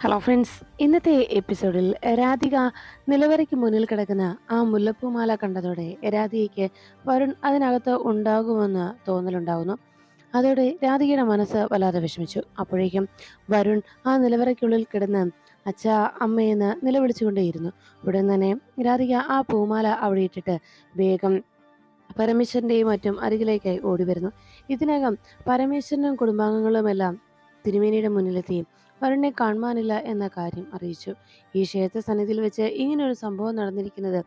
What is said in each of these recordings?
Hello friends ഇന്നത്തെ എപ്പിസോഡിൽ രാധിക നിലവറയ്ക്ക് മുന്നിൽ കിടക്കുന്ന ആ മുല്ലപ്പൂമാല കണ്ടതോടെ രാധികയ്ക്ക് വരുൺ അതിനകത്ത് ഉണ്ടാകുമെന്ന് തോന്നലുണ്ടാകുന്നു അതോടെ രാധികയുടെ മനസ്സ് വല്ലാതെ വിഷമിച്ചു. അപ്പോഴേക്കും വരുൺ ആ നിലവറയ്ക്കുള്ളിൽ കിടന്ന് അച്ഛ അമ്മയെന്ന് നിലവിളിച്ചുകൊണ്ടേയിരുന്നു. ഉടൻ തന്നെ രാധിക ആ പൂമാല അവിടെ ഇട്ടിട്ട് വേഗം പരമേശ്വരന്റെയും മറ്റും അരികിലേക്കായി ഓടി വരുന്നു ഇതിനകം പരമേശ്വരനും കുടുംബാംഗങ്ങളുമെല്ലാം തിരുമേനിയുടെ മുന്നിലെത്തി വരുണിനെ കാണുവാനില്ല എന്ന കാര്യം അറിയിച്ചു. ഈ ക്ഷേത്ര സന്നിധിയിൽ വെച്ച് ഇങ്ങനെ ഒരു സംഭവം നടന്നിരിക്കുന്നത്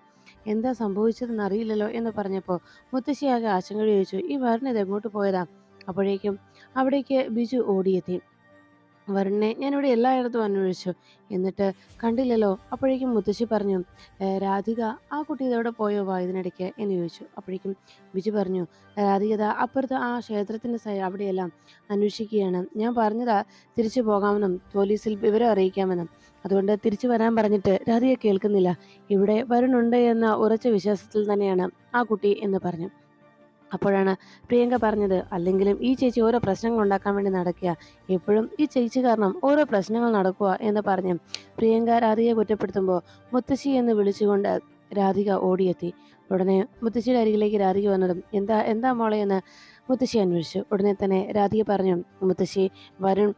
എന്താ സംഭവിച്ചതെന്ന് അറിയില്ലല്ലോ എന്ന് പറഞ്ഞപ്പോൾ മുത്തശ്ശിയാകെ ആശങ്ക ചോദിച്ചു ഈ വരുൺ ഇത് എങ്ങോട്ട് പോയതാ? അപ്പോഴേക്കും അവിടേക്ക് ബിജു ഓടിയെത്തി. വരുണിനെ ഞാനിവിടെ എല്ലായിടത്തും അന്വേഷിച്ചു. എന്നിട്ട് കണ്ടില്ലല്ലോ? അപ്പോഴേക്കും മുത്തശ്ശി പറഞ്ഞു രാധിക ആ കുട്ടി ഇതെവിടെ പോയോ? വാ ഇതിനിടയ്ക്ക് എന്ന് ചോദിച്ചു. അപ്പോഴേക്കും ബിജു പറഞ്ഞു രാധിക അപ്പുറത്ത് ആ ക്ഷേത്രത്തിന്റെ സൈഡ് അവിടെയെല്ലാം അന്വേഷിക്കുകയാണ്. ഞാൻ പറഞ്ഞതാ തിരിച്ചു പോകാമെന്നും പോലീസിൽ വിവരം അറിയിക്കാമെന്നും. അതുകൊണ്ട് തിരിച്ചു വരാൻ പറഞ്ഞിട്ട് രാധിക കേൾക്കുന്നില്ല. ഇവിടെ വരുണുണ്ട് എന്ന ഉറച്ച വിശ്വാസത്തിൽ തന്നെയാണ് ആ കുട്ടി എന്ന് പറഞ്ഞു. അപ്പോഴാണ് പ്രിയങ്ക പറഞ്ഞത് അല്ലെങ്കിലും ഈ ചേച്ചി ഓരോ പ്രശ്നങ്ങൾ ഉണ്ടാക്കാൻ വേണ്ടി നടക്കുക. എപ്പോഴും ഈ ചേച്ചി കാരണം ഓരോ പ്രശ്നങ്ങൾ നടക്കുക എന്ന് പറഞ്ഞ് പ്രിയങ്ക രാധികയെ കുറ്റപ്പെടുത്തുമ്പോൾ മുത്തശ്ശി എന്ന് വിളിച്ചുകൊണ്ട് രാധിക ഓടിയെത്തി. ഉടനെ മുത്തശ്ശിയുടെ അരികിലേക്ക് രാധിക വന്നതും എന്താ എന്താ മോളെ? എന്ന് മുത്തശ്ശി അന്വേഷിച്ചു. ഉടനെ തന്നെ രാധിക പറഞ്ഞു മുത്തശ്ശി വരുൺ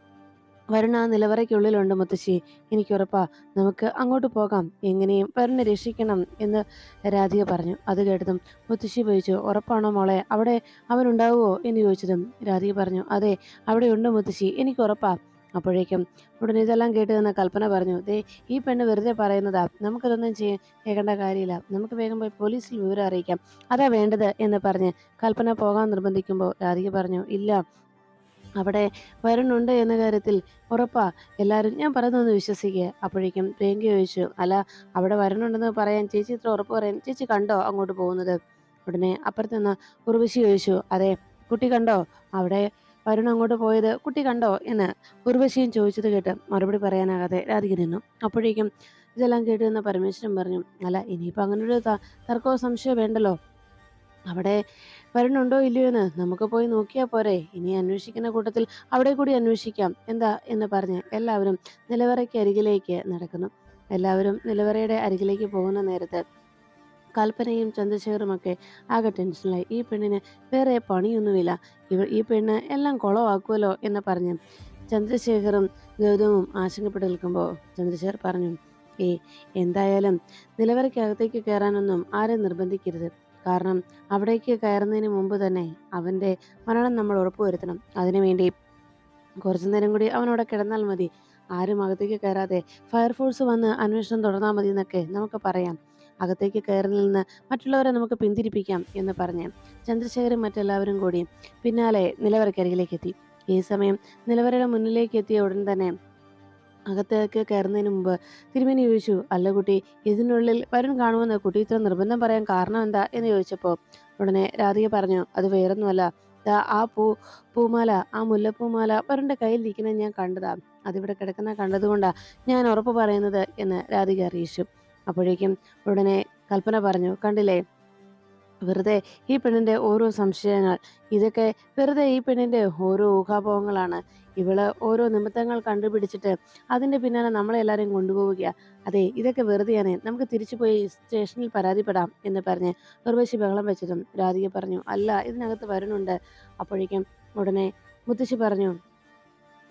വരുൺ ആ നിലവറയ്ക്കുള്ളിലുണ്ട് മുത്തശ്ശി. എനിക്ക് ഉറപ്പാ നമുക്ക് അങ്ങോട്ട് പോകാം. എങ്ങനെയും വരുണിനെ രക്ഷിക്കണം എന്ന് രാധിക പറഞ്ഞു. അത് കേട്ടതും മുത്തശ്ശി ചോദിച്ചു ഉറപ്പാണോ മോളെ? അവിടെ അവനുണ്ടാവുമോ എന്ന് ചോദിച്ചതും രാധിക പറഞ്ഞു അതെ അവിടെ ഉണ്ട് മുത്തശ്ശി. എനിക്ക് ഉറപ്പാ. അപ്പോഴേക്കും ഉടനെ ഇതെല്ലാം കേട്ട് നിന്ന കൽപ്പന പറഞ്ഞു ദേ ഈ പെണ്ണ് വെറുതെ പറയുന്നതാ. നമുക്കതൊന്നും ചെയ്യാൻ കേൾക്കേണ്ട കാര്യമില്ല. നമുക്ക് വേഗം പോയി പോലീസിൽ വിവരം അറിയിക്കാം. അതാ വേണ്ടത് എന്ന് പറഞ്ഞ് കൽപ്പന പോകാൻ നിർബന്ധിക്കുമ്പോൾ രാധിക പറഞ്ഞു ഇല്ല അവിടെ വരനുണ്ട് എന്ന കാര്യത്തിൽ ഉറപ്പാ. എല്ലാവരും ഞാൻ പറയുന്നതെന്ന് വിശ്വസിക്കുക അപ്പോഴേക്കും പ്രിയങ്ക ചോദിച്ചു അല്ല അവിടെ വരനുണ്ടെന്ന് പറയാൻ ചേച്ചി ഇത്ര ഉറപ്പ് പറയാൻ ചേച്ചി കണ്ടോ അങ്ങോട്ട് പോകുന്നത്? ഉടനെ അപ്പുറത്ത് നിന്ന് ഉർവശി ചോദിച്ചു അതെ കുട്ടി കണ്ടോ അവിടെ വരുൺ അങ്ങോട്ട് പോയത്? കുട്ടി കണ്ടോ? എന്ന് ഉർവശിയും ചോദിച്ചത് കേട്ട് മറുപടി പറയാനാകാതെ രാധിക നിന്നു. അപ്പോഴേക്കും ഇതെല്ലാം കേട്ട് നിന്ന് പരമേശ്വരൻ പറഞ്ഞു അല്ല ഇനിയിപ്പോൾ അങ്ങനെ ഒരു ത- തർക്കമോ സംശയമോ വേണ്ടല്ലോ. അവിടെ വരുന്നുണ്ടോ ഇല്ലയോ എന്ന് നമുക്ക് പോയി നോക്കിയാൽ പോരെ. ഇനി അന്വേഷിക്കുന്ന കൂട്ടത്തിൽ അവിടെ കൂടി അന്വേഷിക്കാം. എന്താ എന്ന് പറഞ്ഞ് എല്ലാവരും നിലവറയ്ക്ക് അരികിലേക്ക് നടക്കുന്നു. എല്ലാവരും നിലവറയുടെ അരികിലേക്ക് പോകുന്ന നേരത്ത് കൽപ്പനയും ചന്ദ്രശേഖറുമൊക്കെ ആകെ ടെൻഷനിലായി. ഈ പെണ്ണിന് വേറെ പണിയൊന്നുമില്ല. ഇവ ഈ പെണ്ണ് എല്ലാം കുളമാക്കുമല്ലോ എന്ന് പറഞ്ഞ് ചന്ദ്രശേഖറും ഗൗതമും ആശങ്കപ്പെട്ട് നിൽക്കുമ്പോൾ ചന്ദ്രശേഖർ പറഞ്ഞു ഏ എന്തായാലും നിലവറയ്ക്കകത്തേക്ക് കയറാനൊന്നും ആരെയും നിർബന്ധിക്കരുത്. കാരണം അവിടേക്ക് കയറുന്നതിന് മുമ്പ് തന്നെ അവന്റെ മരണം നമ്മൾ ഉറപ്പുവരുത്തണം അതിനുവേണ്ടി കുറച്ചു നേരം കൂടി അവനവിടെ കിടന്നാൽ മതി. ആരും അകത്തേക്ക് കയറാതെ ഫയർഫോഴ്സ് വന്ന് അന്വേഷണം തുടർന്നാൽ മതി എന്നൊക്കെ നമുക്ക് പറയാം. അകത്തേക്ക് കയറി നിന്ന് മറ്റുള്ളവരെ നമുക്ക് പിന്തിരിപ്പിക്കാം എന്ന് പറഞ്ഞ് ചന്ദ്രശേഖരും മറ്റെല്ലാവരും കൂടി പിന്നാലെ നിലവറക്കരികിലേക്ക് എത്തി. ഈ സമയം നിലവറയുടെ മുന്നിലേക്ക് എത്തിയ ഉടൻ തന്നെ അകത്തേക്ക് കയറുന്നതിന് മുമ്പ് തിരുമേനി ചോദിച്ചു അല്ല കുട്ടി ഇതിനുള്ളിൽ വരുൺ കാണുമെന്ന് കുട്ടി ഇത്ര നിർബന്ധം പറയാൻ കാരണം എന്താ? എന്ന് ചോദിച്ചപ്പോൾ ഉടനെ രാധിക പറഞ്ഞു അത് വേറൊന്നുമല്ല. ആ പൂ പൂമാല ആ മുല്ലപ്പൂമാല വരുടെ കയ്യിൽ ഇരിക്കുന്നത് ഞാൻ കണ്ടതാ. അതിവിടെ കിടക്കുന്ന കണ്ടതുകൊണ്ടാ ഞാൻ ഉറപ്പ് പറയുന്നത് എന്ന് രാധിക അറിയിച്ചു. അപ്പോഴേക്കും ഉടനെ കൽപ്പന പറഞ്ഞു കണ്ടില്ലേ വെറുതെ ഈ പെണ്ണിന്റെ ഓരോ സംശയങ്ങൾ ഇതൊക്കെ വെറുതെ ഈ പെണ്ണിന്റെ ഓരോ ഊഹാപോഹങ്ങളാണ്. ഇവൾ ഓരോ നിമിത്തങ്ങൾ കണ്ടുപിടിച്ചിട്ട് അതിന്റെ പിന്നാലെ നമ്മളെ എല്ലാവരെയും കൊണ്ടുപോവുക അതെ ഇതൊക്കെ വെറുതെയാണ്. നമുക്ക് തിരിച്ചു പോയി സ്റ്റേഷനിൽ പരാതിപ്പെടാം എന്ന് പറഞ്ഞ് ഉർവശി ബഹളം വെച്ചതും രാധിക പറഞ്ഞു അല്ല ഇതിനകത്ത് വരുന്നുണ്ട് അപ്പോഴേക്കും ഉടനെ മുത്തശ്ശി പറഞ്ഞു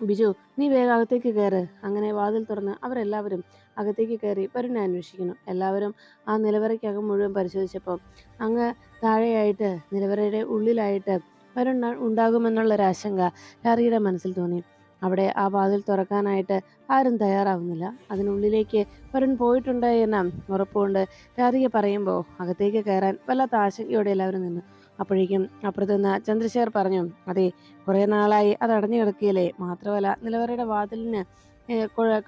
ബിജു നീ വേഗം അകത്തേക്ക് കയറ് അങ്ങനെ വാതിൽ തുറന്ന് അവരെല്ലാവരും അകത്തേക്ക് കയറി വരുണെ അന്വേഷിക്കുന്നു. എല്ലാവരും ആ നിലവറയ്ക്കകം മുഴുവൻ പരിശോധിച്ചപ്പോൾ അങ്ങ് താഴെയായിട്ട് നിലവറയുടെ ഉള്ളിലായിട്ട് വരുൺ ഉണ്ടാകുമെന്നുള്ളൊരു ആശങ്ക രാധികയുടെ മനസ്സിൽ തോന്നി. അവിടെ ആ വാതിൽ തുറക്കാനായിട്ട് ആരും തയ്യാറാവുന്നില്ല. അതിനുള്ളിലേക്ക് വരുൺ പോയിട്ടുണ്ട് എന്ന ഉറപ്പുകൊണ്ട് രാധിക പറയുമ്പോൾ അകത്തേക്ക് കയറാൻ വല്ലാത്ത ആശങ്കയോടെ എല്ലാവരും നിന്നു. അപ്പോഴേക്കും അപ്പുറത്തു നിന്ന് ചന്ദ്രശേഖർ പറഞ്ഞു അതെ കുറേ നാളായി അത് അടഞ്ഞു കിടക്കുകയല്ലേ? മാത്രമല്ല നിലവറയുടെ വാതിലിന്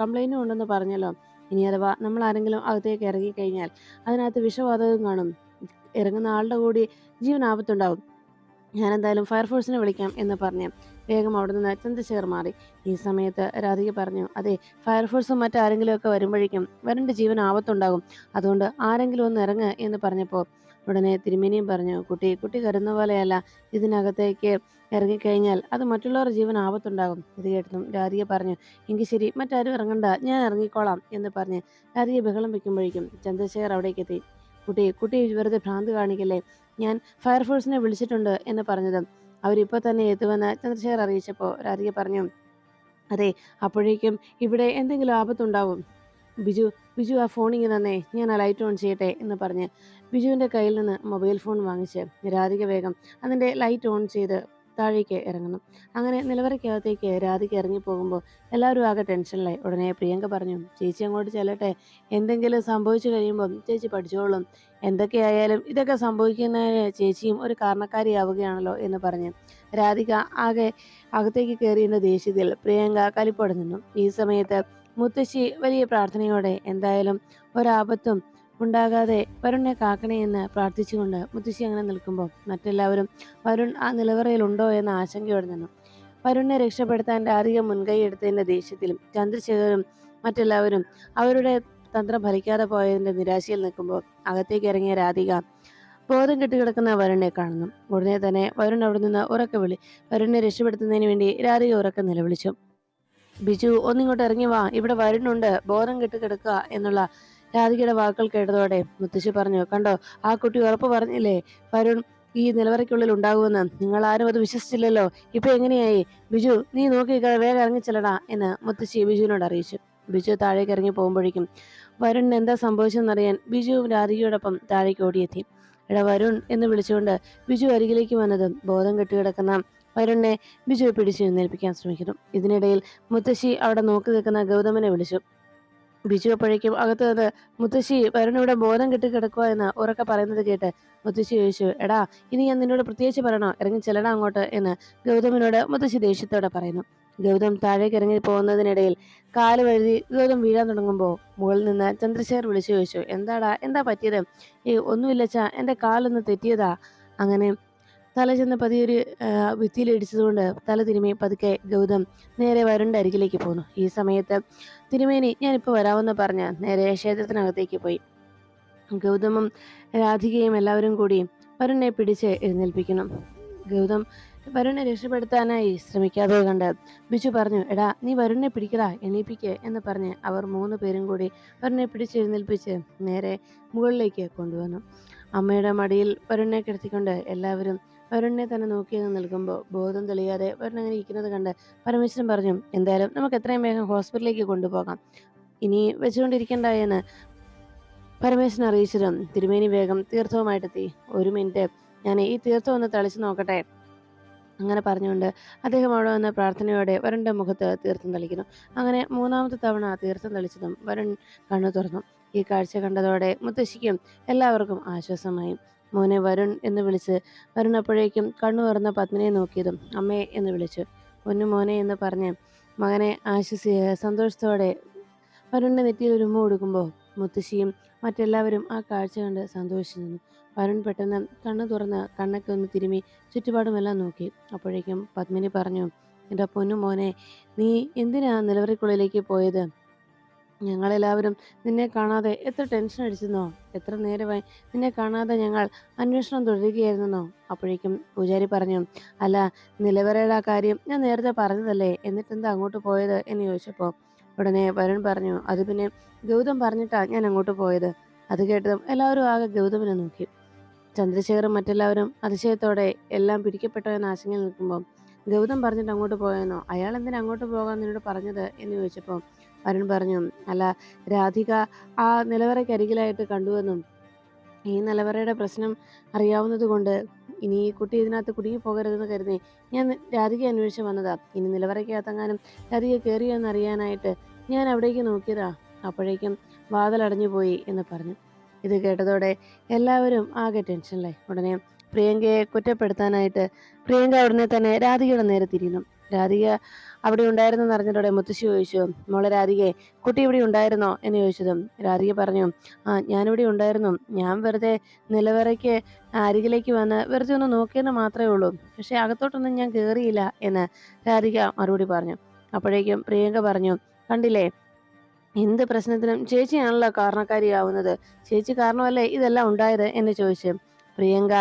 കംപ്ലൈന്റും ഉണ്ടെന്ന് പറഞ്ഞല്ലോ. ഇനി അഥവാ നമ്മൾ ആരെങ്കിലും അകത്തേക്ക് ഇറങ്ങിക്കഴിഞ്ഞാൽ അതിനകത്ത് വിഷവാതകം കാണും. ഇറങ്ങുന്ന ആളുടെ കൂടി ജീവൻ ആപത്തുണ്ടാവും. ഞാൻ എന്തായാലും ഫയർഫോഴ്സിനെ വിളിക്കാം എന്ന് പറഞ്ഞു വേഗം അവിടെ നിന്ന് ചന്ദ്രശേഖർ മാറി. ഈ സമയത്ത് രാധിക പറഞ്ഞു അതെ ഫയർഫോഴ്സും മറ്റാരെങ്കിലുമൊക്കെ വരുമ്പോഴേക്കും വരന്റെ ജീവൻ ആപത്തുണ്ടാകും. അതുകൊണ്ട് ആരെങ്കിലും ഒന്ന് ഇറങ്ങുക എന്ന് പറഞ്ഞപ്പോൾ ഉടനെ തിരുമേനിയും പറഞ്ഞു കുട്ടി കുട്ടി കരുന്ന പോലെയല്ല. ഇതിനകത്തേക്ക് ഇറങ്ങിക്കഴിഞ്ഞാൽ അത് മറ്റുള്ളവരുടെ ജീവൻ ആപത്തുണ്ടാകും. ഇത് കേട്ടതും രാധിക പറഞ്ഞു എങ്കിൽ ശരി മറ്റാരും ഇറങ്ങണ്ട. ഞാൻ ഇറങ്ങിക്കോളാം എന്ന് പറഞ്ഞ് രാധിക ബഹളം വെക്കുമ്പോഴേക്കും ചന്ദ്രശേഖർ അവിടേക്ക് എത്തി. കുട്ടി കുട്ടി വെറുതെ ഭ്രാന്ത് കാണിക്കല്ലേ? ഞാൻ ഫയർഫോഴ്സിനെ വിളിച്ചിട്ടുണ്ട് എന്ന് പറഞ്ഞത് അവരിപ്പോൾ തന്നെ എത്തുമെന്ന് ചന്ദ്രശേഖർ അറിയിച്ചപ്പോൾ രാധിക പറഞ്ഞു അതെ അപ്പോഴേക്കും ഇവിടെ എന്തെങ്കിലും ആപത്തുണ്ടാവും. ബിജു ബിജു ആ ഫോൺ ഇങ്ങനെ തന്നേ ഞാൻ ആ ലൈറ്റ് ഓൺ ചെയ്യട്ടെ എന്ന് പറഞ്ഞ് ബിജുവിന്റെ കയ്യിൽ നിന്ന് മൊബൈൽ ഫോൺ വാങ്ങിച്ച് രാധിക വേഗം അതിന്റെ ലൈറ്റ് ഓൺ ചെയ്ത് താഴേക്ക് ഇറങ്ങണം അങ്ങനെ നിലവറയ്ക്കകത്തേക്ക് രാധിക ഇറങ്ങി പോകുമ്പോൾ എല്ലാവരും ആകെ ടെൻഷനിലായി ഉടനെ പ്രിയങ്ക പറഞ്ഞു ചേച്ചി അങ്ങോട്ട് ചെല്ലട്ടെ. എന്തെങ്കിലും സംഭവിച്ചു കഴിയുമ്പം ചേച്ചി പഠിച്ചോളും. എന്തൊക്കെയായാലും ഇതൊക്കെ സംഭവിക്കുന്നതിന് ചേച്ചിയും ഒരു കാരണക്കാരിയാവുകയാണല്ലോ എന്ന് പറഞ്ഞ് രാധിക ആകെ അകത്തേക്ക് കയറിയുന്ന ദേഷ്യത്തിൽ പ്രിയങ്ക കലിപ്പടഞ്ഞു ഈ സമയത്ത് മുത്തശ്ശി വലിയ പ്രാർത്ഥനയോടെ എന്തായാലും ഒരാപത്തും ഉണ്ടാകാതെ വരുണിനെ കാക്കണേ എന്ന് പ്രാർത്ഥിച്ചുകൊണ്ട് മുത്തശ്ശി അങ്ങനെ നിൽക്കുമ്പോൾ മറ്റെല്ലാവരും വരുൺ ആ നിലവറയിലുണ്ടോ എന്ന ആശങ്കയോടെ നിന്നു. വരുണിനെ രക്ഷപ്പെടുത്താൻ രാധിക മുൻകൈ എടുത്തതിന്റെ ദേഷ്യത്തിലും ചന്ദ്രശേഖരും മറ്റെല്ലാവരും അവരുടെ തന്ത്രം ഫലിക്കാതെ പോയതിന്റെ നിരാശയിൽ നിൽക്കുമ്പോൾ അകത്തേക്ക് ഇറങ്ങിയ രാധിക ബോധം കെട്ടിക്കിടക്കുന്ന വരുണിനെ കാണുന്നു. ഉടനെ തന്നെ വരുൺ അവിടെ നിന്ന് ഉറക്കെ വിളി വരുണിനെ രക്ഷപ്പെടുത്തുന്നതിന് വേണ്ടി രാധിക ഉറക്കെ നിലവിളിച്ചു. ബിജു ഒന്നിങ്ങോട്ട് ഇറങ്ങി വാ. ഇവിടെ വരുന്നുണ്ട് ബോധം കെട്ട് കിടക്കുക എന്നുള്ള രാധികയുടെ വാക്കുകൾ കേട്ടതോടെ മുത്തശ്ശി പറഞ്ഞു കണ്ടോ ആ കുട്ടി ഉറപ്പ് പറഞ്ഞില്ലേ? വരുൺ ഈ നിലവറയ്ക്കുള്ളിൽ ഉണ്ടാകുമെന്ന് നിങ്ങൾ ആരും അത് വിശ്വസിച്ചില്ലല്ലോ. ഇപ്പൊ എങ്ങനെയായി? ബിജു നീ നോക്കി വേഗം ഇറങ്ങിച്ചെല്ലടാ എന്ന് മുത്തശ്ശി ബിജുവിനോട് അറിയിച്ചു. ബിജു താഴേക്ക് ഇറങ്ങി പോകുമ്പോഴേക്കും വരുണിന് എന്താ സംഭവിച്ചെന്നറിയാൻ ബിജുവും രാധികയോടൊപ്പം താഴേക്ക് ഓടിയെത്തി. എടാ വരുൺ എന്ന് വിളിച്ചുകൊണ്ട് ബിജു അരികിലേക്ക് വന്നതും ബോധം കെട്ടിക്കിടക്കുന്ന വരുണിനെ ബിജു പിടിച്ചു എഴുന്നേൽപ്പിക്കാൻ ശ്രമിക്കുന്നു. ഇതിനിടയിൽ മുത്തശ്ശി അവിടെ നോക്കി നിൽക്കുന്ന ഗൗതമനെ വിളിച്ചു. ബിജു അപ്പോഴേക്കും അകത്ത് നിന്ന് മുത്തശ്ശി വരുണിവിടെ ബോധം കെട്ടി കിടക്കുക എന്ന് ഉറക്കെ പറയുന്നത് കേട്ട് മുത്തശ്ശി ചോദിച്ചു എടാ ഇനി ഞാൻ നിന്നോട് പ്രത്യേകിച്ച് പറയണോ? ഇറങ്ങി ചെല്ലടാ അങ്ങോട്ട് എന്ന് ഗൗതമിനോട് മുത്തശ്ശി ദേഷ്യത്തോടെ പറയുന്നു. ഗൗതം താഴേക്ക് ഇറങ്ങി പോകുന്നതിനിടയിൽ കാൽ വഴുതി ഗൗതം വീഴാൻ തുടങ്ങുമ്പോൾ മുകളിൽ നിന്ന് ചന്ദ്രശേഖർ വിളിച്ചു ചോദിച്ചു എന്താടാ? എന്താ പറ്റിയത്? ഏ ഒന്നുമില്ലച്ചാ എന്റെ കാലൊന്ന് തെറ്റിയതാ. അങ്ങനെ തല ചെന്ന് പതിയൊരു ഭിത്തിയിൽ ഇടിച്ചതുകൊണ്ട് തല തിരുമി പതുക്കെ ഗൗതം നേരെ വരണ്ട അരികിലേക്ക് പോന്നു. ഈ സമയത്ത് തിരുമേനി ഞാനിപ്പോൾ വരാമെന്ന് പറഞ്ഞ് നേരെ ക്ഷേത്രത്തിനകത്തേക്ക് പോയി. ഗൗതമും രാധികയും എല്ലാവരും കൂടി വരുണിനെ പിടിച്ച് എഴുന്നേൽപ്പിക്കണം ഗൗതം വരുണിനെ രക്ഷപ്പെടുത്താനായി ശ്രമിക്കാതെ കണ്ട് ബിജു പറഞ്ഞു എടാ നീ വരുണിനെ പിടിക്കടാ എണീപ്പിക്ക് എന്ന് പറഞ്ഞ് അവർ മൂന്ന് പേരും കൂടി വരുണ്ണെ പിടിച്ച് എഴുന്നേൽപ്പിച്ച് നേരെ മുകളിലേക്ക് കൊണ്ടുവന്നു. അമ്മയുടെ മടിയിൽ വരുണിനെ കിടത്തിക്കൊണ്ട് എല്ലാവരും വരുണിനെ തന്നെ നോക്കി നിൽക്കുമ്പോൾ ബോധം തെളിയാതെ വരുൺ അങ്ങനെ ഇരിക്കുന്നത് കണ്ട് പരമേശ്വരൻ പറഞ്ഞു എന്തായാലും നമുക്ക് എത്രയും വേഗം ഹോസ്പിറ്റലിലേക്ക് കൊണ്ടുപോകാം. ഇനി വെച്ചുകൊണ്ടിരിക്കണ്ട എന്ന് പരമേശ്വരൻ അറിയിച്ചതും തിരുമേനി വേഗം തീർത്ഥവുമായിട്ടെത്തി. ഒരു മിനിറ്റ്. ഞാൻ ഈ തീർത്ഥം ഒന്ന് തളിച്ചു നോക്കട്ടെ? അങ്ങനെ പറഞ്ഞുകൊണ്ട് അദ്ദേഹം അവിടെ വന്ന് പ്രാർത്ഥനയോടെ വരുണിന്റെ മുഖത്ത് തീർത്ഥം തളിക്കുന്നു. അങ്ങനെ മൂന്നാമത്തെ തവണ തീർത്ഥം തളിച്ചതും വരുൺ കണ്ണു തുറന്നു. ഈ കാഴ്ച കണ്ടതോടെ മുത്തശ്ശിക്കും എല്ലാവർക്കും ആശ്വാസമായി. മോനെ വരുൺ എന്ന് വിളിച്ച് വരുൺ അപ്പോഴേക്കും കണ്ണു തുറന്ന പത്മിനെ നോക്കിയതും അമ്മേ എന്ന് വിളിച്ചു. പൊന്നു മോനെ എന്ന് പറഞ്ഞ് മകനെ ആശ്വസി സന്തോഷത്തോടെ വരുണിന്റെ നെറ്റിയിൽ ഒരു ഉമ്മ കൊടുക്കുമ്പോൾ മുത്തശ്ശിയും മറ്റെല്ലാവരും ആ കാഴ്ച കണ്ട് സന്തോഷിച്ചു നിന്നു വരുൺ പെട്ടെന്ന് കണ്ണു തുറന്ന് കണ്ണൊക്കെ ഒന്ന് തിരുമി ചുറ്റുപാടുമെല്ലാം നോക്കി. അപ്പോഴേക്കും പത്മിനി പറഞ്ഞു എന്റെ പൊന്നു മോനെ നീ എന്തിനാ നിലവറയ്ക്കുള്ളിലേക്ക് പോയത്? ഞങ്ങളെല്ലാവരും നിന്നെ കാണാതെ എത്ര ടെൻഷൻ അടിച്ചെന്നോ? എത്ര നേരമായി നിന്നെ കാണാതെ ഞങ്ങൾ അന്വേഷണം തുടരുകയായിരുന്നെന്നോ? അപ്പോഴേക്കും പൂജാരി പറഞ്ഞു അല്ല നിലവറയുടെ ആ കാര്യം ഞാൻ നേരത്തെ പറഞ്ഞതല്ലേ? എന്നിട്ടെന്താ അങ്ങോട്ട് പോയത്? എന്ന് ചോദിച്ചപ്പോൾ ഉടനെ വരുൺ പറഞ്ഞു അത് പിന്നെ ഗൗതം പറഞ്ഞിട്ടാ ഞാൻ അങ്ങോട്ട് പോയത്. അത് കേട്ടതും എല്ലാവരും ആകെ ഗൗതമിനെ നോക്കി. ചന്ദ്രശേഖറും മറ്റെല്ലാവരും അതിശയത്തോടെ എല്ലാം പിടിക്കപ്പെട്ടോ എന്ന നിൽക്കുമ്പോൾ ഗൗതം പറഞ്ഞിട്ട് അങ്ങോട്ട് പോയെന്നോ? അയാൾ എന്തിനാ അങ്ങോട്ട് പോകാൻ നിന്നോട് പറഞ്ഞത്? എന്ന് ചോദിച്ചപ്പോൾ വരുൺ പറഞ്ഞു അല്ല രാധിക ആ നിലവറയ്ക്കരികിലായിട്ട് കണ്ടുവെന്നും ഈ നിലവറയുടെ പ്രശ്നം അറിയാവുന്നത് കൊണ്ട് ഇനി ഈ കുട്ടി ഇതിനകത്ത് കുടുങ്ങി പോകരുതെന്ന് കരുതി ഞാൻ രാധിക അന്വേഷിച്ച് വന്നതാ. ഇനി നിലവറയ്ക്കകത്തെങ്ങാനും രാധിക കയറിയോ എന്നറിയാനായിട്ട് ഞാൻ അവിടേക്ക് നോക്കിയതാ. അപ്പോഴേക്കും വാതിലടഞ്ഞു പോയി എന്ന് പറഞ്ഞു. ഇത് കേട്ടതോടെ എല്ലാവരും ആകെ ടെൻഷനിലായി ഉടനെ പ്രിയങ്കയെ കുറ്റപ്പെടുത്താനായിട്ട് പ്രിയങ്ക ഉടനെ തന്നെ രാധികയുടെ നേരെ തിരിയുന്നു. രാധിക അവിടെ ഉണ്ടായിരുന്നെന്ന് അറിഞ്ഞതോടെ മുത്തശ്ശി ചോദിച്ചു മോളെ രാധികെ കുട്ടി ഇവിടെ ഉണ്ടായിരുന്നോ? എന്ന് ചോദിച്ചതും. രാധിക പറഞ്ഞു ആ ഞാനിവിടെ ഉണ്ടായിരുന്നു. ഞാൻ വെറുതെ നിലവറയ്ക്ക് അരികിലേക്ക് വന്ന് വെറുതെ ഒന്ന് നോക്കിയെന്ന് മാത്രമേ ഉള്ളൂ. പക്ഷേ അകത്തോട്ടൊന്നും ഞാൻ കയറിയില്ല എന്ന് രാധിക മറുപടി പറഞ്ഞു. അപ്പോഴേക്കും പ്രിയങ്ക പറഞ്ഞു കണ്ടില്ലേ എന്ത് പ്രശ്നത്തിനും ചേച്ചിയാണല്ലോ കാരണക്കാരിയാവുന്നത്. ചേച്ചി കാരണമല്ലേ ഇതെല്ലാം ഉണ്ടായത്? എന്ന് ചോദിച്ചു പ്രിയങ്ക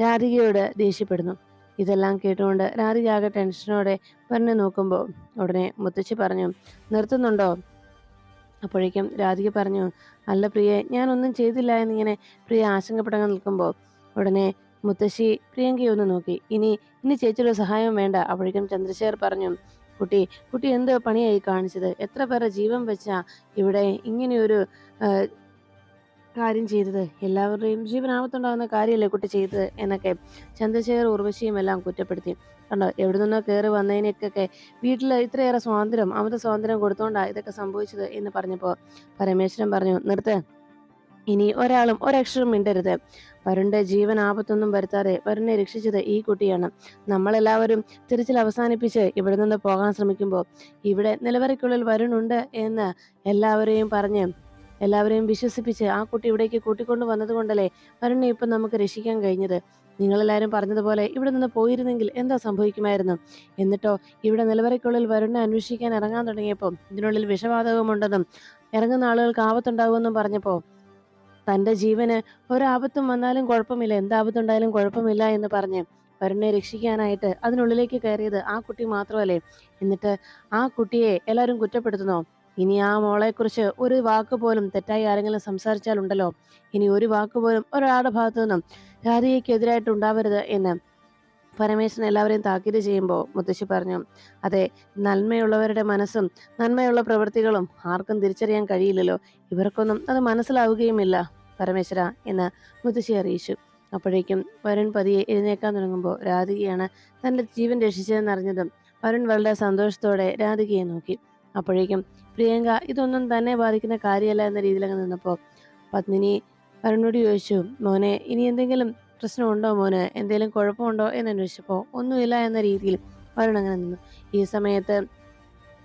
രാധികയോട് ദേഷ്യപ്പെടുന്നു. ഇതെല്ലാം കേട്ടുകൊണ്ട് രാതിയാകെ ടെൻഷനോടെ പറഞ്ഞു നോക്കുമ്പോൾ ഉടനെ മുത്തച്ഛി പറഞ്ഞു നിർത്തുന്നുണ്ടോ? അപ്പോഴേക്കും രാധിക പറഞ്ഞു അല്ല പ്രിയെ ഞാനൊന്നും ചെയ്തില്ല എന്നിങ്ങനെ പ്രിയ ആശങ്കപ്പെടാൻ നിൽക്കുമ്പോൾ ഉടനെ മുത്തശ്ശി പ്രിയങ്കയെ ഒന്ന് നോക്കി. ഇനി ഇനി ചേച്ചിയുടെ സഹായം വേണ്ട അപ്പോഴേക്കും ചന്ദ്രശേഖർ പറഞ്ഞു കുട്ടി കുട്ടി എന്ത് പണിയായി കാണിച്ചത്. എത്ര പേരുടെ ജീവൻ വെച്ചാ ഇവിടെ ഇങ്ങനെയൊരു കാര്യം ചെയ്തത്. എല്ലാവരുടെയും ജീവനാപത്തുണ്ടാകുന്ന കാര്യമല്ലേ കുട്ടി ചെയ്തത് എന്നൊക്കെ ചന്ദ്രശേഖർ ഉർവശിയും എല്ലാം കുറ്റപ്പെടുത്തി. കണ്ടോ എവിടെ നിന്നോ കയറി വന്നതിനൊക്കെ വീട്ടിൽ ഇത്രയേറെ സ്വാതന്ത്ര്യം അമിത സ്വാതന്ത്ര്യം കൊടുത്തോണ്ടാണ് ഇതൊക്കെ സംഭവിച്ചത് എന്ന് പറഞ്ഞപ്പോൾ പരമേശ്വരൻ പറഞ്ഞു നിർത്ത്. ഇനി ഒരാളും ഒരക്ഷരം മിണ്ടരുത്. വരുണിന്റെ ജീവൻ ആപത്തൊന്നും വരുത്താതെ വരുണിനെ രക്ഷിച്ചത് ഈ കുട്ടിയാണ്. നമ്മളെല്ലാവരും തിരിച്ചിൽ അവസാനിപ്പിച്ച് ഇവിടെ നിന്ന് പോകാൻ ശ്രമിക്കുമ്പോൾ ഇവിടെ നിലവറയ്ക്കുള്ളിൽ വരുണുണ്ട് എന്ന് എല്ലാവരെയും പറഞ്ഞ് എല്ലാവരെയും വിശ്വസിപ്പിച്ച് ആ കുട്ടി ഇവിടേക്ക് കൂട്ടിക്കൊണ്ടു വന്നതുകൊണ്ടല്ലേ വരുണിനെ ഇപ്പം നമുക്ക് രക്ഷിക്കാൻ കഴിഞ്ഞത്. നിങ്ങളെല്ലാവരും പറഞ്ഞതുപോലെ ഇവിടെ നിന്ന് പോയിരുന്നെങ്കിൽ എന്താ സംഭവിക്കുമായിരുന്നു? എന്നിട്ടോ ഇവിടെ നിലവറയ്ക്കുള്ളിൽ വരുണ്ണെ അന്വേഷിക്കാൻ ഇറങ്ങാൻ തുടങ്ങിയപ്പോൾ ഇതിനുള്ളിൽ വിഷവാതകമുണ്ടെന്നും ഇറങ്ങുന്ന ആളുകൾക്ക് ആപത്തുണ്ടാകുമെന്നും പറഞ്ഞപ്പോൾ തന്റെ ജീവന് ഒരാപത്തും വന്നാലും കുഴപ്പമില്ല എന്താപത്തുണ്ടായാലും കുഴപ്പമില്ല എന്ന് പറഞ്ഞ് വരുണിനെ രക്ഷിക്കാനായിട്ട് അതിനുള്ളിലേക്ക് കയറിയത് ആ കുട്ടി മാത്രമല്ലേ? എന്നിട്ട് ആ കുട്ടിയെ എല്ലാവരും കുറ്റപ്പെടുത്തുന്നോ? ഇനി ആ മോളെക്കുറിച്ച് ഒരു വാക്ക് പോലും തെറ്റായി ആരെങ്കിലും സംസാരിച്ചാലുണ്ടല്ലോ? ഇനി ഒരു വാക്ക് പോലും ഒരാളുടെ ഭാഗത്തു നിന്നും രാധികയ്ക്കെതിരായിട്ട് ഉണ്ടാവരുത് എന്ന് പരമേശ്വരൻ എല്ലാവരെയും താക്കീത് ചെയ്യുമ്പോൾ മുത്തശ്ശി പറഞ്ഞു അതെ നന്മയുള്ളവരുടെ മനസ്സും നന്മയുള്ള പ്രവൃത്തികളും ആർക്കും തിരിച്ചറിയാൻ കഴിയില്ലല്ലോ. ഇവർക്കൊന്നും അത് മനസ്സിലാവുകയുമില്ല പരമേശ്വര എന്ന് മുത്തശ്ശി അറിയിച്ചു. അപ്പോഴേക്കും വരുൺ പതിയെ എഴുന്നേക്കാൻ തുടങ്ങുമ്പോൾ രാധികയാണ് തന്റെ ജീവൻ രക്ഷിച്ചതെന്നറിഞ്ഞതും വരുൺ വളരെ സന്തോഷത്തോടെ രാധികയെ നോക്കി. അപ്പോഴേക്കും പ്രിയങ്ക ഇതൊന്നും തന്നെ ബാധിക്കുന്ന കാര്യമല്ല എന്ന രീതിയിൽ അങ്ങ് നിന്നപ്പോൾ പത്മിനി വരുണോട് ചോദിച്ചു മോനെ ഇനി എന്തെങ്കിലും പ്രശ്നമുണ്ടോ മോന്? എന്തെങ്കിലും കുഴപ്പമുണ്ടോ? എന്ന് അന്വേഷിച്ചപ്പോൾ ഒന്നുമില്ല എന്ന രീതിയിൽ വരുൺ അങ്ങനെ നിന്നു. ഈ സമയത്ത്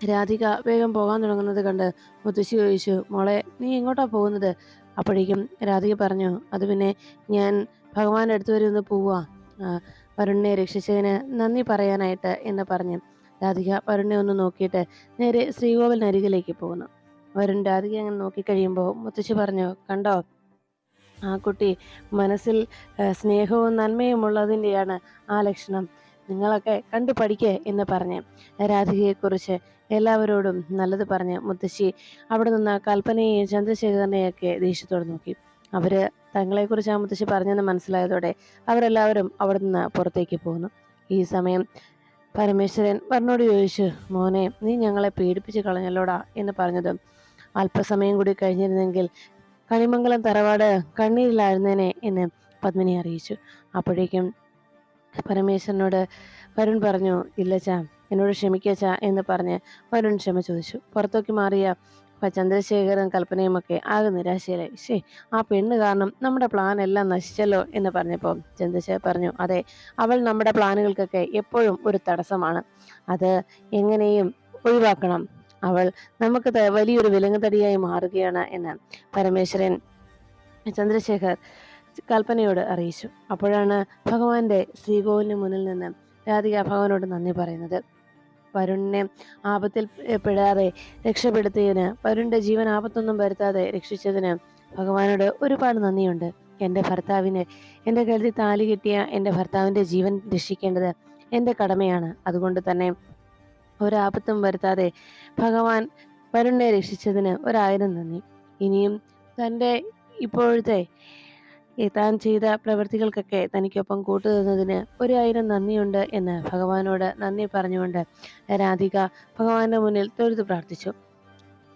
രാധിക വേഗം പോകാൻ തുടങ്ങുന്നത് കണ്ട് മുത്തശ്ശി ചോദിച്ചു മോളെ നീ എങ്ങോട്ടാ പോകുന്നത്? അപ്പോഴേക്കും രാധിക പറഞ്ഞു അത് പിന്നെ ഞാൻ ഭഗവാന്റെ അടുത്ത് വരെ ഒന്ന് പോവാ. വരുണിനെ രക്ഷിച്ചതിന് നന്ദി പറയാനായിട്ട് എന്ന് പറഞ്ഞു രാധിക വരുണിനെ ഒന്ന് നോക്കിയിട്ട് നേരെ ശ്രീകോവിലിനരികിലേക്ക് പോകുന്നു. വരുൺ രാധിക അങ്ങനെ നോക്കിക്കഴിയുമ്പോൾ മുത്തശ്ശി പറഞ്ഞു കണ്ടോ? ആ കുട്ടി മനസ്സിൽ സ്നേഹവും നന്മയും ഉള്ളതിന്റെയാണ് ആ ലക്ഷണം. നിങ്ങളൊക്കെ കണ്ടു പഠിക്കേ എന്ന് പറഞ്ഞ് രാധികയെക്കുറിച്ച് എല്ലാവരോടും നല്ലത് പറഞ്ഞ് മുത്തശ്ശി അവിടെ നിന്ന് കൽപ്പനയെയും ചന്ദ്രശേഖരനെയൊക്കെ ദേഷ്യത്തോടെ നോക്കി. അവർ തങ്ങളെക്കുറിച്ച് ആ മുത്തശ്ശി പറഞ്ഞെന്ന് മനസ്സിലായതോടെ അവരെല്ലാവരും അവിടെ നിന്ന് പുറത്തേക്ക് പോകുന്നു. ഈ സമയം പരമേശ്വരൻ വർണോട് ചോദിച്ചു മോനെ നീ ഞങ്ങളെ പീഡിപ്പിച്ച് കളഞ്ഞല്ലോടാ? എന്ന് പറഞ്ഞതും അല്പസമയം കൂടി കഴിഞ്ഞിരുന്നെങ്കിൽ കണിമംഗലം തറവാട് കണ്ണീരിലായിരുന്നേനെ? എന്ന് പത്മിനി അറിയിച്ചു. അപ്പോഴേക്കും പരമേശ്വരനോട് വരുൺ പറഞ്ഞു ഇല്ലച്ചാ എന്നോട് ക്ഷമിക്കച്ചാ? എന്ന് പറഞ്ഞ് വരുൺ ക്ഷമ ചോദിച്ചു. പുറത്തേക്ക് മാറിയ ചന്ദ്രശേഖരൻ കൽപ്പനയും ഒക്കെ ആകെ നിരാശയിലായി ശേ ആ പെണ്ണ് കാരണം നമ്മുടെ പ്ലാൻ എല്ലാം നശിച്ചല്ലോ എന്ന് പറഞ്ഞപ്പോൾ ചന്ദ്രശേഖർ പറഞ്ഞു അതെ അവൾ നമ്മുടെ പ്ലാനുകൾക്കൊക്കെ എപ്പോഴും ഒരു തടസ്സമാണ്. അത് എങ്ങനെയും ഒഴിവാക്കണം. അവൾ നമുക്ക് വലിയൊരു വിലങ്ങുതടിയായി മാറുകയാണ് എന്ന് പരമേശ്വരൻ ചന്ദ്രശേഖർ കൽപ്പനയോട് അറിയിച്ചു. അപ്പോഴാണ് ഭഗവാന്റെ ശ്രീകോവിലിന് മുന്നിൽ നിന്ന് രാധിക ഭഗവാനോട് നന്ദി പറയുന്നത്. വരുണിനെ ആപത്തിൽ പെടാതെ രക്ഷപ്പെടുത്തിയതിന് വരുണിന്റെ ജീവൻ ആപത്തൊന്നും വരുത്താതെ രക്ഷിച്ചതിന് ഭഗവാനോട് ഒരുപാട് നന്ദിയുണ്ട്. എന്റെ ഭർത്താവിന് എന്റെ കരുതി താലി കിട്ടിയ എന്റെ ഭർത്താവിന്റെ ജീവൻ രക്ഷിക്കേണ്ടത് എന്റെ കടമയാണ്. അതുകൊണ്ട് തന്നെ ഒരാപത്തും വരുത്താതെ ഭഗവാൻ വരുണിനെ രക്ഷിച്ചതിന് ഒരായിരം നന്ദി. ഇനിയും തന്റെ ഇപ്പോഴത്തെ താൻ ചെയ്ത പ്രവൃത്തികൾക്കൊക്കെ തനിക്കൊപ്പം കൂട്ടുതന്നതിന് ഒരു ആയിരം നന്ദിയുണ്ട് എന്ന് ഭഗവാനോട് നന്ദി പറഞ്ഞുകൊണ്ട് രാധിക ഭഗവാന്റെ മുന്നിൽ തൊഴുതു പ്രാർത്ഥിച്ചു.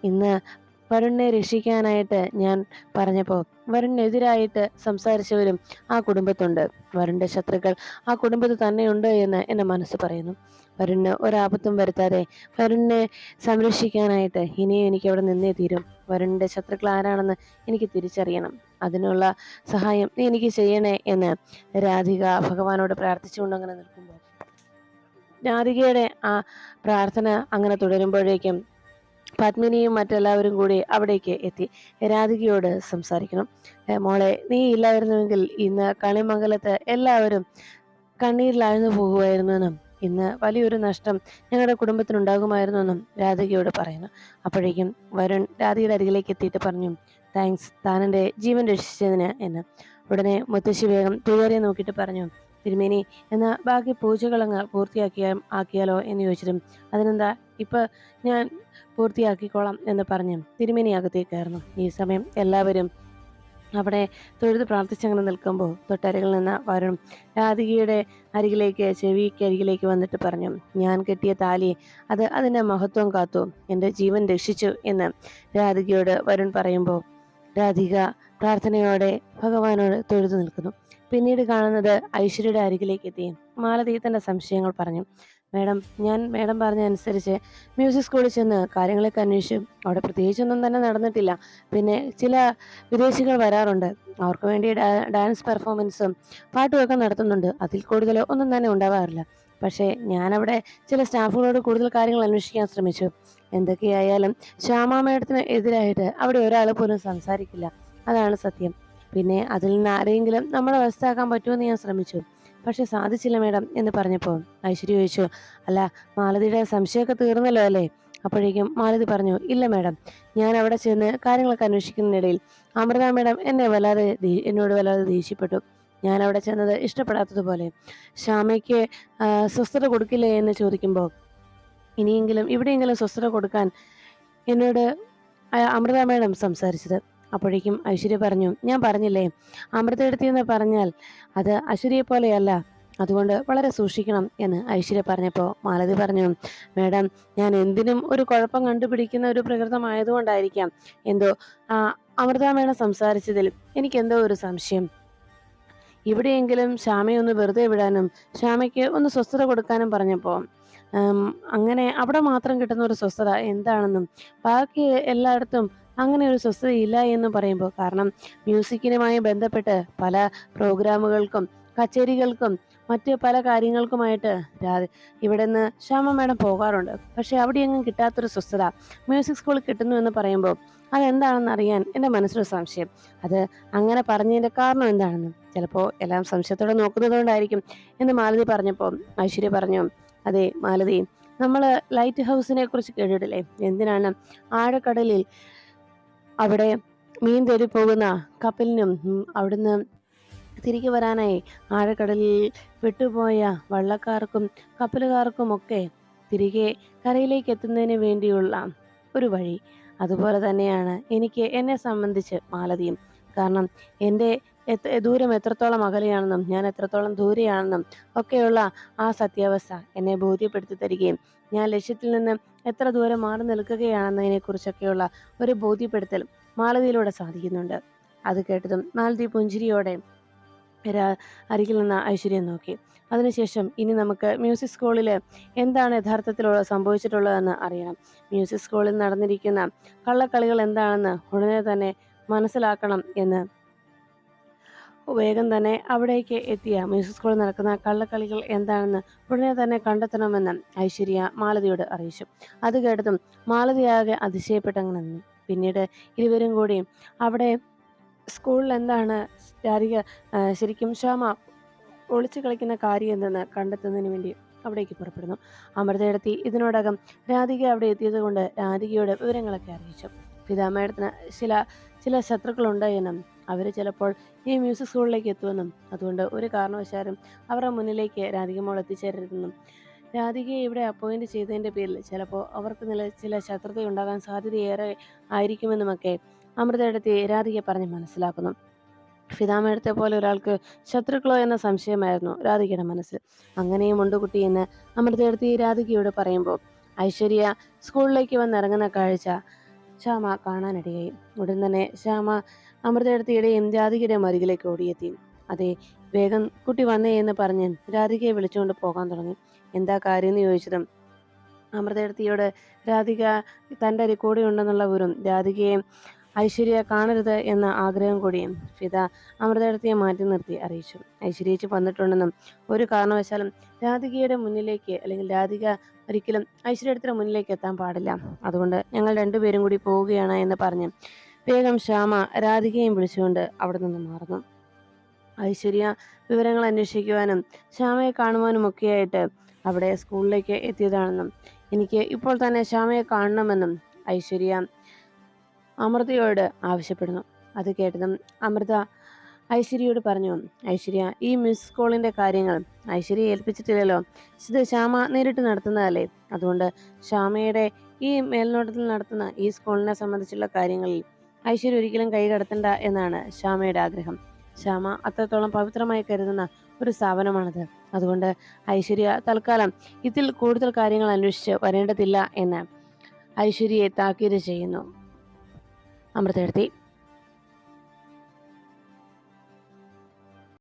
ഇന്ന് വരുണിനെ രക്ഷിക്കാനായിട്ട് ഞാൻ പറഞ്ഞപ്പോൾ വരുണിനെതിരായിട്ട് സംസാരിച്ചവരും ആ കുടുംബത്തുണ്ട്. വരുണിന്റെ ശത്രുക്കൾ ആ കുടുംബത്തിൽ തന്നെയുണ്ട് എന്ന് എന്റെ മനസ്സ് പറയുന്നു. വരുണിന് ഒരാപത്തും വരുത്താതെ വരുണിനെ സംരക്ഷിക്കാനായിട്ട് ഇനിയും എനിക്ക് അവിടെ നിന്നേ തീരും. വരുണിന്റെ ശത്രുക്കൾ ആരാണെന്ന് എനിക്ക് തിരിച്ചറിയണം. അതിനുള്ള സഹായം നീ എനിക്ക് ചെയ്യണേ എന്ന് രാധിക ഭഗവാനോട് പ്രാർത്ഥിച്ചുകൊണ്ട് അങ്ങനെ നിൽക്കുമ്പോൾ. രാധികയുടെ ആ പ്രാർത്ഥന അങ്ങനെ തുടരുമ്പോഴേക്കും പത്മിനിയും മറ്റെല്ലാവരും കൂടി അവിടേക്ക് എത്തി. രാധികയോട് സംസാരിക്കണം. മോളെ നീ ഇല്ലായിരുന്നുവെങ്കിൽ ഇന്ന് കളിമംഗലത്ത് എല്ലാവരും കണ്ണീരിലാഴ്ന്നു പോകുമായിരുന്നുവെന്നും ഇന്ന് വലിയൊരു നഷ്ടം ഞങ്ങളുടെ കുടുംബത്തിനുണ്ടാകുമായിരുന്നെന്നും രാധികയോട് പറയുന്നു. അപ്പോഴേക്കും വരുൺ രാധികയുടെ അരികിലേക്ക് എത്തിയിട്ട് പറഞ്ഞു താങ്ക്സ്. താൻ എന്റെ ജീവൻ രക്ഷിച്ചതിന് എന്ന്. ഉടനെ മുത്തശ്ശി വേഗം തുകരെ നോക്കിയിട്ട് പറഞ്ഞു തിരുമേനി എന്നാൽ ബാക്കി പൂജകളങ്ങ് പൂർത്തിയാക്കിയ ആക്കിയാലോ എന്ന് ചോദിച്ചിട്ടും അതിനെന്താ ഇപ്പൊ ഞാൻ പൂർത്തിയാക്കിക്കോളാം എന്ന് പറഞ്ഞു തിരുമേനി അകത്തേക്കായിരുന്നു ഈ സമയം എല്ലാവരും അവിടെ തൊഴുത് പ്രാർത്ഥിച്ചങ്ങനെ നിൽക്കുമ്പോൾ തൊട്ടരികിൽ നിന്ന് വരുൺ രാധികയുടെ അരികിലേക്ക് ചെവിക്ക് അരികിലേക്ക് വന്നിട്ട് പറഞ്ഞു ഞാൻ കെട്ടിയ താലി അത് അതിന്റെ മഹത്വം കാത്തു എന്റെ ജീവൻ രക്ഷിച്ചു എന്ന് രാധികയോട് വരുൺ പറയുമ്പോൾ രാധിക പ്രാർത്ഥനയോടെ ഭഗവാനോട് തൊഴുതു നിൽക്കുന്നു. പിന്നീട് കാണുന്നത് ഐശ്വര്യയുടെ അരികിലേക്ക് എത്തി. മാലതി തന്റെ സംശയങ്ങൾ പറഞ്ഞു. മേഡം ഞാൻ മേഡം പറഞ്ഞ അനുസരിച്ച് മ്യൂസിക് സ്കൂളിൽ ചെന്ന് കാര്യങ്ങളൊക്കെ അന്വേഷിച്ചു. അവിടെ പ്രത്യേകിച്ചൊന്നും തന്നെ നടന്നിട്ടില്ല. പിന്നെ ചില വിദേശികൾ വരാറുണ്ട്. അവർക്ക് വേണ്ടി ഡാൻസ് പെർഫോമൻസും പാട്ടുമൊക്കെ നടത്തുന്നുണ്ട്. അതിൽ കൂടുതൽ ഒന്നും തന്നെ ഉണ്ടാവാറില്ല. പക്ഷേ ഞാനവിടെ ചില സ്റ്റാഫുകളോട് കൂടുതൽ കാര്യങ്ങൾ അന്വേഷിക്കാൻ ശ്രമിച്ചു. എന്തൊക്കെയായാലും ശ്യാമ മേഡത്തിന് എതിരായിട്ട് അവിടെ ഒരാൾ പോലും സംസാരിക്കില്ല. അതാണ് സത്യം. പിന്നെ അതിൽ നിന്ന് ആരെങ്കിലും നമ്മളെ വ്യവസ്ഥയാക്കാൻ പറ്റുമെന്ന് ഞാൻ ശ്രമിച്ചു. പക്ഷെ സാധിച്ചില്ല മേഡം എന്ന് പറഞ്ഞപ്പോൾ. ഐശ്വര്യ ചോദിച്ചു അല്ല മാലതിയുടെ സംശയമൊക്കെ തീർന്നല്ലോ അല്ലേ? അപ്പോഴേക്കും മാലതി പറഞ്ഞു ഇല്ല മേഡം ഞാൻ അവിടെ ചെന്ന് കാര്യങ്ങളൊക്കെ അന്വേഷിക്കുന്നതിനിടയിൽ അമൃത മേഡം എന്നെ വല്ലാതെ എന്നോട് വല്ലാതെ ദേഷ്യപ്പെട്ടു. ഞാൻ അവിടെ ചെന്നത് ഇഷ്ടപ്പെടാത്തതുപോലെ. ശ്യാമയ്ക്ക് സ്വസ്ഥത കൊടുക്കില്ലേ എന്ന് ചോദിക്കുമ്പോൾ ഇനിയെങ്കിലും ഇവിടെയെങ്കിലും സ്വസ്ഥത കൊടുക്കാൻ എന്നോട് അമൃത മേഡം സംസാരിച്ചത്. അപ്പോഴേക്കും ഐശ്വര്യ പറഞ്ഞു ഞാൻ പറഞ്ഞില്ലേ അമൃതെടുത്തി എന്ന് പറഞ്ഞാൽ അത് ഐശ്വര്യ പോലെയല്ല അതുകൊണ്ട് വളരെ സൂക്ഷിക്കണം എന്ന് ഐശ്വര്യ പറഞ്ഞപ്പോൾ മാലതി പറഞ്ഞു മേഡം ഞാൻ എന്തിനും ഒരു കുഴപ്പം കണ്ടുപിടിക്കുന്ന ഒരു പ്രകൃതമായതുകൊണ്ടായിരിക്കാം. എന്തോ അമൃത മേഡം സംസാരിച്ചതിൽ എനിക്കെന്തോ ഒരു സംശയം. ഇവിടെയെങ്കിലും ശ്യാമയെ ഒന്ന് വെറുതെ വിടാനും ശ്യാമയ്ക്ക് ഒന്ന് സ്വസ്ഥത കൊടുക്കാനും പറഞ്ഞപ്പോൾ അങ്ങനെ അവിടെ മാത്രം കിട്ടുന്ന ഒരു സ്വസ്ഥത എന്താണെന്നും ബാക്കി എല്ലായിടത്തും അങ്ങനെ ഒരു സ്വസ്ഥതയില്ല എന്ന് പറയുമ്പോൾ കാരണം മ്യൂസിക്കിനുമായി ബന്ധപ്പെട്ട് പല പ്രോഗ്രാമുകൾക്കും കച്ചേരികൾക്കും മറ്റ് പല കാര്യങ്ങൾക്കുമായിട്ട് ഇവിടെ നിന്ന് ശ്യാമ മേഡം പോകാറുണ്ട്. പക്ഷെ അവിടെയെങ്ങും കിട്ടാത്തൊരു സ്വസ്ഥത മ്യൂസിക് സ്കൂളിൽ കിട്ടുന്നു എന്ന് പറയുമ്പോൾ അതെന്താണെന്ന് അറിയാൻ എന്റെ മനസ്സിലൊരു സംശയം. അത് അങ്ങനെ പറഞ്ഞതിന്റെ കാരണം എന്താണെന്ന് ചിലപ്പോൾ എല്ലാം സംശയത്തോടെ നോക്കുന്നതുകൊണ്ടായിരിക്കും എന്ന് മാലതി പറഞ്ഞപ്പോൾ ഐശ്വര്യ പറഞ്ഞു അതെ മാലതി. നമ്മൾ ലൈറ്റ് ഹൗസിനെ കുറിച്ച് കേട്ടിട്ടില്ലേ? എന്തിനാണ് ആഴക്കടലിൽ അവിടെ മീൻ തേടി പോകുന്ന കപ്പലിനും അവിടുന്ന് തിരികെ വരാനായി ആഴക്കടലിൽ വിട്ടുപോയ വള്ളക്കാർക്കും കപ്പലുകാർക്കും ഒക്കെ തിരികെ കരയിലേക്ക് എത്തുന്നതിന് വേണ്ടിയുള്ള ഒരു വഴി. അതുപോലെ തന്നെയാണ് എനിക്ക് എന്നെ സംബന്ധിച്ച് മാലതിയും. കാരണം എന്റെ ദൂരം എത്രത്തോളം അകലെയാണെന്നും ഞാൻ എത്രത്തോളം ദൂരെയാണെന്നും ഒക്കെയുള്ള ആ സത്യാവസ്ഥ എന്നെ ബോധ്യപ്പെടുത്തി തരികയും ഞാൻ ലക്ഷ്യത്തിൽ നിന്ന് എത്ര ദൂരം മാറി നിൽക്കുകയാണെന്നതിനെ കുറിച്ചൊക്കെയുള്ള ഒരു ബോധ്യപ്പെടുത്തൽ മാലതിയിലൂടെ സാധിക്കുന്നുണ്ട്. അത് കേട്ടതും മാലതി പുഞ്ചിരിയോടെ അരികിൽ നിന്ന് ഐശ്വര്യം നോക്കി. അതിനുശേഷം ഇനി നമുക്ക് മ്യൂസിക് സ്കൂളിൽ എന്താണ് യഥാർത്ഥത്തിലുള്ള സംഭവിച്ചിട്ടുള്ളതെന്ന് അറിയണം. മ്യൂസിക് സ്കൂളിൽ നടന്നിരിക്കുന്ന കള്ളക്കളികൾ എന്താണെന്ന് ഉടനെ തന്നെ മനസ്സിലാക്കണം എന്ന് വേഗം തന്നെ അവിടേക്ക് എത്തിയ മ്യൂസിക് സ്കൂളിൽ നടക്കുന്ന കള്ളക്കളികൾ എന്താണെന്ന് ഉടനെ തന്നെ കണ്ടെത്തണമെന്ന് ഐശ്വര്യ മാലതിയോട് അറിയിച്ചു. അത് കേട്ടതും മാലതിയാകെ അതിശയപ്പെട്ടങ്ങനെ നിന്നു. പിന്നീട് ഇരുവരും കൂടി അവിടെ സ്കൂളിൽ എന്താണ് രാധിക ശരിക്കും ശ്യാമ ഒളിച്ചു കളിക്കുന്ന കാര്യം എന്തെന്ന് കണ്ടെത്തുന്നതിന് വേണ്ടി അവിടേക്ക് പുറപ്പെടുന്നു. അമൃതയെടുത്തി ഇതിനോടകം രാധിക അവിടെ എത്തിയത് കൊണ്ട് രാധികയോട് വിവരങ്ങളൊക്കെ അറിയിച്ചു. പിതാമേടത്തിന് ചില ചില ശത്രുക്കളുണ്ട് എന്നും അവർ ചിലപ്പോൾ ഈ മ്യൂസിക് സ്കൂളിലേക്ക് എത്തുമെന്നും അതുകൊണ്ട് ഒരു കാരണവശാലും അവരുടെ മുന്നിലേക്ക് രാധികമോൾ എത്തിച്ചേരരുതെന്നും. രാധികയെ ഇവിടെ അപ്പോയിന്റ് ചെയ്തതിന്റെ പേരിൽ ചിലപ്പോൾ അവർക്ക് നില ചില ശത്രുതയുണ്ടാകാൻ സാധ്യതയേറെ ആയിരിക്കുമെന്നുമൊക്കെ അമൃതയെടുത്തി രാധികയെ പറഞ്ഞ് മനസ്സിലാക്കുന്നു. ഫിദാമേടത്തെ പോലെ ഒരാൾക്ക് ശത്രുക്കളോ എന്ന സംശയമായിരുന്നു രാധികയുടെ മനസ്സിൽ. അങ്ങനെയും ഉണ്ട് കുട്ടി എന്ന് അമൃതയെടുത്തി രാധികയോട് പറയുമ്പോൾ ഐശ്വര്യ സ്കൂളിലേക്ക് വന്നിറങ്ങുന്ന കാഴ്ച ശ്യാമ കാണാനിടയായി. ഉടൻ തന്നെ ശ്യാമ അമൃതയെടുത്തിയുടെയും രാധികയുടെ മരികിലേക്ക് ഓടിയെത്തി. അതെ വേഗം കുട്ടി വന്നേ എന്ന് പറഞ്ഞ് രാധികയെ വിളിച്ചുകൊണ്ട് പോകാൻ തുടങ്ങി. എന്താ കാര്യം എന്ന് ചോദിച്ചതും അമൃതയെടുത്തിയോട് രാധിക തന്റെ കൂടെ ഉണ്ടെന്നുള്ള വിവരം രാധികയെ ഐശ്വര്യ കാണരുത് എന്ന ആഗ്രഹം കൂടിയും ഫിദ അമൃതയെടുത്തിയെ മാറ്റി നിർത്തി അറിയിച്ചു. ഐശ്വര്യച്ച് വന്നിട്ടുണ്ടെന്നും ഒരു കാരണവശാലും രാധികയുടെ മുന്നിലേക്ക് അല്ലെങ്കിൽ രാധിക ഒരിക്കലും ഐശ്വര്യത്തിന് മുന്നിലേക്ക് എത്താൻ പാടില്ല. അതുകൊണ്ട് ഞങ്ങൾ രണ്ടുപേരും കൂടി പോവുകയാണ് എന്ന് പറഞ്ഞ് വേഗം ശ്യാമ രാധികയും വിളിച്ചുകൊണ്ട് അവിടെ നിന്ന് മാറുന്നു. ഐശ്വര്യ വിവരങ്ങൾ അന്വേഷിക്കുവാനും ശ്യാമയെ കാണുവാനും ഒക്കെയായിട്ട് അവിടെ സ്കൂളിലേക്ക് എത്തിയതാണെന്നും എനിക്ക് ഇപ്പോൾ തന്നെ ശ്യാമയെ കാണണമെന്നും ഐശ്വര്യ അമൃതയോട് ആവശ്യപ്പെടുന്നു. അത് കേട്ടതും അമൃത ഐശ്വര്യയോട് പറഞ്ഞു ഐശ്വര്യ ഈ മിസ് കോളിന്റെ കാര്യങ്ങൾ ഐശ്വര്യ ഏൽപ്പിച്ചിട്ടില്ലല്ലോ. ഇത് ശ്യാമ നേരിട്ട് നടത്തുന്നതല്ലേ? അതുകൊണ്ട് ശ്യാമയുടെ ഈ മേൽനോട്ടത്തിൽ നടത്തുന്ന ഈ സ്കൂളിനെ സംബന്ധിച്ചുള്ള കാര്യങ്ങളിൽ ഐശ്വര്യ ഒരിക്കലും കൈ കടത്തണ്ട എന്നാണ് ശ്യാമയുടെ ആഗ്രഹം. ശ്യാമ അത്രത്തോളം പവിത്രമായി കരുതുന്ന ഒരു സ്ഥാപനമാണത്. അതുകൊണ്ട് ഐശ്വര്യ തൽക്കാലം ഇതിൽ കൂടുതൽ കാര്യങ്ങൾ അന്വേഷിച്ച് വരേണ്ടതില്ല എന്ന് ഐശ്വര്യയെ താക്കീത് ചെയ്യുന്നു. അമൃതയെടുത്തി